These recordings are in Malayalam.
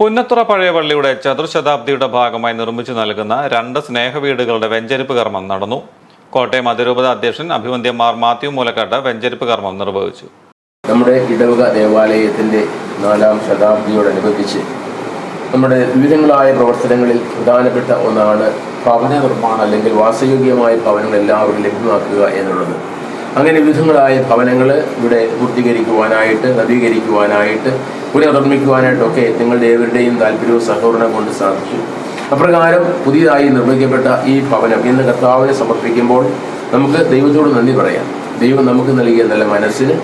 പുന്നത്തുറ പഴയ പള്ളിയുടെ ചതുർശതാബ്ദിയുടെ ഭാഗമായി നിർമ്മിച്ചു നൽകുന്ന രണ്ട് സ്നേഹവീടുകളുടെ വെഞ്ചരിപ്പ് കർമ്മം നടന്നു. കോട്ടയം അതിരൂപത അധ്യക്ഷൻ അഭിവന്ദ്യം മാർ മാത്യു മൂലക്കാട്ട് വെഞ്ചരിപ്പ് കർമ്മം നിർവഹിച്ചു. നമ്മുടെ ഇടവക ദേവാലയത്തിന്റെ നാലാം ശതാബ്ദിയോടനുബന്ധിച്ച് നമ്മുടെ വിവിധങ്ങളായ പ്രവർത്തനങ്ങളിൽ പ്രധാനപ്പെട്ട ഒന്നാണ് ഭവന നിർമ്മാണം അല്ലെങ്കിൽ വാസയോഗ്യമായ ഭവനങ്ങൾ എല്ലാവരും ലഭ്യമാക്കുക എന്നുള്ളത്. അങ്ങനെ വിവിധങ്ങളായ ഭവനങ്ങൾ ഇവിടെ പൂർത്തീകരിക്കുവാനായിട്ട് നവീകരിക്കുവാനായിട്ട് പുനർനിർമ്മിക്കുവാനായിട്ടൊക്കെ നിങ്ങളുടെ ഏവരുടെയും താല്പര്യവും സഹകരണം കൊണ്ട് സാധിച്ചു. അപ്രകാരം പുതിയതായി നിർമ്മിക്കപ്പെട്ട ഈ ഭവനം ഇന്ന് കർത്താവിനെ സമർപ്പിക്കുമ്പോൾ നമുക്ക് ദൈവത്തോട് നന്ദി പറയാം. ദൈവം നമുക്ക് നൽകിയ നല്ല മനസ്സിന്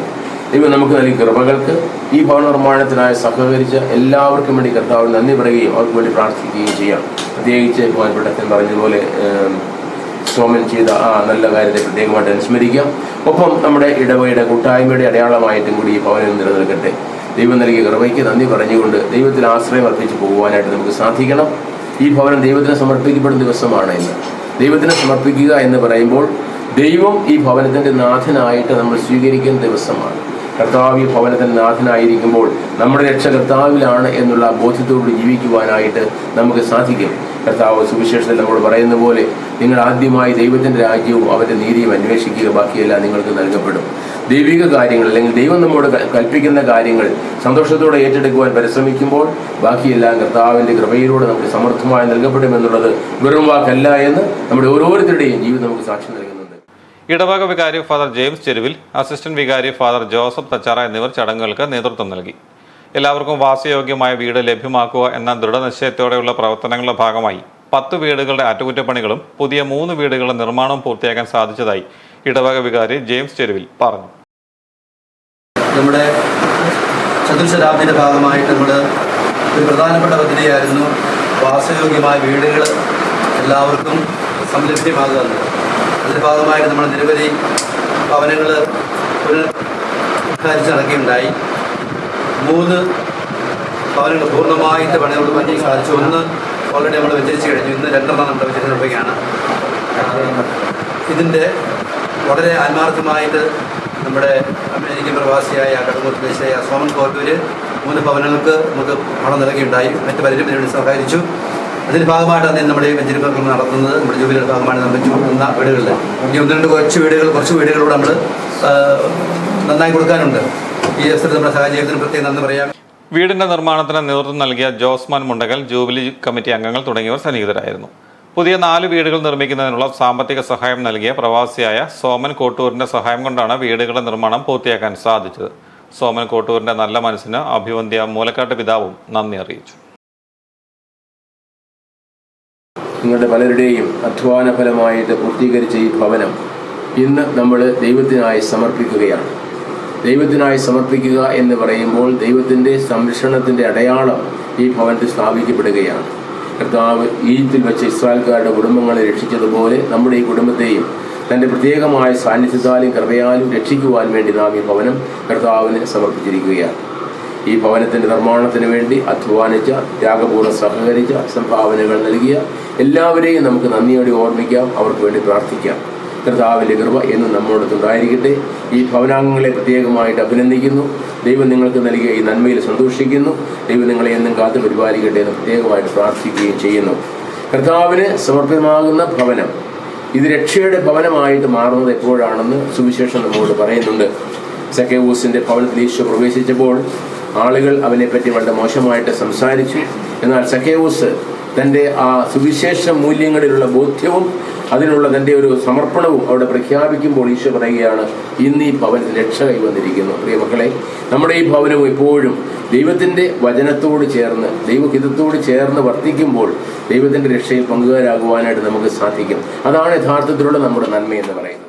ദൈവം നമുക്ക് നൽകിയ കൃപകൾക്ക് ഈ ഭവന നിർമ്മാണത്തിനായി സഹകരിച്ച എല്ലാവർക്കും വേണ്ടി കർത്താവിന് നന്ദി പറയുകയും അവർക്ക് വേണ്ടി പ്രാർത്ഥിക്കുകയും ചെയ്യാം. പ്രത്യേകിച്ച് ബഹുമാനപ്പെട്ട അച്ഛൻ പറഞ്ഞതുപോലെ സോമൻ ചെയ്ത ആ നല്ല കാര്യത്തെ പ്രത്യേകമായിട്ട് അനുസ്മരിക്കാം. ഒപ്പം നമ്മുടെ ഇടവയുടെ കൂട്ടായ്മയുടെ അടയാളമായിട്ടും കൂടി ഈ ഭവനം നിലനിൽക്കട്ടെ. ദൈവം നൽകിയ കൃപയ്ക്ക് നന്ദി പറഞ്ഞുകൊണ്ട് ദൈവത്തിൽ ആശ്രയം അർപ്പിച്ച് പോകുവാനായിട്ട് നമുക്ക് സാധിക്കണം. ഈ ഭവനം ദൈവത്തിന് സമർപ്പിക്കപ്പെടുന്ന ദിവസമാണ് ഇന്ന്. ദൈവത്തിന് സമർപ്പിക്കുക എന്ന് പറയുമ്പോൾ ദൈവം ഈ ഭവനത്തിന്റെ നാഥനായിട്ട് നമ്മൾ സ്വീകരിക്കുന്ന ദിവസമാണ്. കർത്താവ് ഭവനത്തിൽ നാഥനായിരിക്കുമ്പോൾ നമ്മുടെ രക്ഷ കർത്താവിലാണ് എന്നുള്ള ബോധ്യത്തോട് ജീവിക്കുവാനായിട്ട് നമുക്ക് സാധിക്കും. കർത്താവ് സുവിശേഷത്തിൽ നമ്മൾ പറയുന്ന പോലെ നിങ്ങൾ ആദ്യമായി ദൈവത്തിന്റെ രാജ്യവും അവന്റെ നീതിയും അന്വേഷിക്കുക ബാക്കിയെല്ലാം നിങ്ങൾക്ക് നൽകപ്പെടും. ദൈവിക കാര്യങ്ങൾ അല്ലെങ്കിൽ ദൈവം നമ്മോട് കൽപ്പിക്കുന്ന കാര്യങ്ങൾ സന്തോഷത്തോടെ ഏറ്റെടുക്കുവാൻ പരിശ്രമിക്കുമ്പോൾ ബാക്കിയെല്ലാം കർത്താവിന്റെ കൃപയിലൂടെ നമുക്ക് സമർത്ഥമായി നൽകപ്പെടുമെന്നുള്ളത് വെറും വാക്കല്ല എന്ന് നമ്മുടെ ഓരോരുത്തരുടെയും ജീവിതം നമുക്ക് സാക്ഷ്യം നൽകുന്നുണ്ട് ഇടവക വികാരി ഫാദർ ജെയിംസ് ചെരുവിൽ അസിസ്റ്റന്റ് വികാരി ഫാദർ ജോസഫ് തച്ചാറ എന്നിവർ ചടങ്ങുകൾക്ക് നേതൃത്വം നൽകി. എല്ലാവർക്കും വാസയോഗ്യമായ വീട് ലഭ്യമാക്കുക എന്ന ദൃഢനിശ്ചയത്തോടെയുള്ള പ്രവർത്തനങ്ങളുടെ ഭാഗമായി പത്ത് വീടുകളുടെ അറ്റകുറ്റപ്പണികളും പുതിയ മൂന്ന് വീടുകളുടെ നിർമ്മാണവും പൂർത്തിയാക്കാൻ സാധിച്ചതായി ഇടവക വികാരി ജെയിംസ് ചെരുവിൽ പറഞ്ഞു. നമ്മുടെ ചതുർശതാബ്ദിയുടെ ഭാഗമായിട്ട് നമ്മൾ ഒരു പ്രധാനപ്പെട്ട പദ്ധതിയായിരുന്നു വാസയോഗ്യമായ വീടുകൾ എല്ലാവർക്കും സംലഭ്യമാകുക എന്നത് അതിന്റെ ഭാഗമായിട്ട് നമ്മൾ നിരവധി ഭവനങ്ങൾ പുനരുദ്ധാരിച്ച് നടക്കുകയുണ്ടായി. മൂന്ന് ഭവനങ്ങൾ പൂർണമായിട്ട് പറ്റി സാധിച്ചു. ഒന്ന് ഓൾറെഡി നമ്മൾ വെച്ചിരിച്ച് കഴിഞ്ഞു. ഇന്ന് രണ്ടെണ്ണം നമ്മുടെ വെച്ചിട്ട് നടക്കുകയാണ് ഇതിന്റെ വളരെ ആത്മാർത്ഥമായിട്ട് നമ്മുടെ അമേരിക്കൻ പ്രവാസിയായ കടമൂർ സ്വദേശിയായ സോമൻ കോട്ടൂര് മൂന്ന് ഭവനങ്ങൾക്ക് നമുക്ക് പണം നൽകുകയുണ്ടായി മറ്റ് പലരും ഇതിനുവേണ്ടി സഹകരിച്ചു. അതിന്റെ ഭാഗമായിട്ടാണ് നമ്മുടെ ഈ വെഞ്ചരിപ്പുകൾ നടത്തുന്നത്. നമ്മുടെ ജൂബിലിയുടെ ഭാഗമായിട്ട് നമ്മൾ കൊടുക്കുന്ന വീടുകളിൽ ഇനി ഒന്ന് രണ്ട് കുറച്ച് വീടുകൾ കുറച്ച് വീടുകളിലൂടെ നമ്മൾ നന്നായി കൊടുക്കാനുണ്ട്. ഈ അവസരത്തിൽ നമ്മുടെ സഹജീവിതത്തിന് പ്രത്യേകം നന്ദി പറയാം. വീടിന്റെ നിർമ്മാണത്തിന് നേതൃത്വം നൽകിയ ജോസ്മാൻ മുണ്ടകൽ ജൂബിലി കമ്മിറ്റി അംഗങ്ങൾ തുടങ്ങിയവർ സന്നിഹിതരായിരുന്നു. പുതിയ നാല് വീടുകൾ നിർമ്മിക്കുന്നതിനുള്ള സാമ്പത്തിക സഹായം നൽകിയ പ്രവാസിയായ സോമൻ കോട്ടൂരിന്റെ സഹായം കൊണ്ടാണ് വീടുകളുടെ നിർമ്മാണം പൂർത്തിയാക്കാൻ സാധിച്ചത്. സോമൻ കോട്ടൂരിന്റെ നല്ല മനസ്സിന് അഭിവന്ധ്യ മൂലക്കാട്ട് പിതാവും നന്ദി അറിയിച്ചു. നിങ്ങളുടെ പലരുടെയും അധ്വാന ഫലമായിട്ട് പൂർത്തീകരിച്ച ഈ ഭവനം ഇന്ന് നമ്മൾ ദൈവത്തിനായി സമർപ്പിക്കുകയാണ്. ദൈവത്തിനായി സമർപ്പിക്കുക എന്ന് പറയുമ്പോൾ ദൈവത്തിന്റെ സംരക്ഷണത്തിന്റെ അടയാളം ഈ ഭവനത്തിൽ സ്ഥാപിക്കപ്പെടുകയാണ്. കർത്താവ് ഈജിപ്തിൽ വെച്ച് ഇസ്രായേൽക്കാരുടെ കുടുംബങ്ങളെ രക്ഷിച്ചതുപോലെ നമ്മുടെ ഈ കുടുംബത്തെയും തന്റെ പ്രത്യേകമായ സാന്നിധ്യത്താലും കൃപയാലും രക്ഷിക്കുവാൻ വേണ്ടി നാം ഈ ഭവനം കർത്താവിന് സമർപ്പിച്ചിരിക്കുകയാണ്. ഈ ഭവനത്തിന്റെ നിർമ്മാണത്തിന് വേണ്ടി അധ്വാനിച്ച ത്യാഗപൂർവം സഹകരിച്ച സംഭാവനകൾ നൽകിയ എല്ലാവരെയും നമുക്ക് നന്ദിയോടെ ഓർമ്മിക്കാം അവർക്ക് വേണ്ടി പ്രാർത്ഥിക്കാം. കർത്താവിന്റെ കൃപ എന്നും നമ്മോടൊത്തുണ്ടായിരിക്കട്ടെ ഈ ഭവനാംഗങ്ങളെ പ്രത്യേകമായിട്ട് അഭിനന്ദിക്കുന്നു. ദൈവം നിങ്ങൾക്ക് നൽകിയ ഈ നന്മയിൽ സന്തോഷിക്കുന്നു. ദൈവം നിങ്ങളെ എന്നും കാത്തു പരിപാലിക്കട്ടെ എന്ന് പ്രത്യേകമായിട്ട് പ്രാർത്ഥിക്കുകയും ചെയ്യുന്നു. കർത്താവിന് സമർപ്പിതമാകുന്ന ഭവനം ഇത് രക്ഷയുടെ ഭവനമായിട്ട് മാറുന്നത് എപ്പോഴാണെന്ന് സുവിശേഷം നമ്മോട് പറയുന്നുണ്ട്. സക്കേവൂസിന്റെ ഭവനത്തിൽ ഈശോ പ്രവേശിച്ചപ്പോൾ ആളുകൾ അവനെപ്പറ്റി വളരെ മോശമായിട്ട് സംസാരിച്ചു. എന്നാൽ സഖേവൂസ് തന്റെ ആ സുവിശേഷ മൂല്യങ്ങളിലുള്ള ബോധ്യവും അതിനുള്ള തന്റെ ഒരു സമർപ്പണവും അവിടെ പ്രഖ്യാപിക്കുമ്പോൾ ഈശോ പറയുകയാണ് ഇന്ന് ഈ ഭവനത്തിൽ രക്ഷ കൈവന്നിരിക്കുന്നു. പ്രിയ മക്കളെ നമ്മുടെ ഈ ഭവനവും എപ്പോഴും ദൈവത്തിന്റെ വചനത്തോട് ചേർന്ന് ദൈവഹിതത്തോട് ചേർന്ന് വർത്തിക്കുമ്പോൾ ദൈവത്തിന്റെ രക്ഷയിൽ പങ്കുകാരാകുവാനായിട്ട് നമുക്ക് സാധിക്കും. അതാണ് യഥാർത്ഥത്തിലുള്ള നമ്മുടെ നന്മയെന്ന് പറയുന്നത്.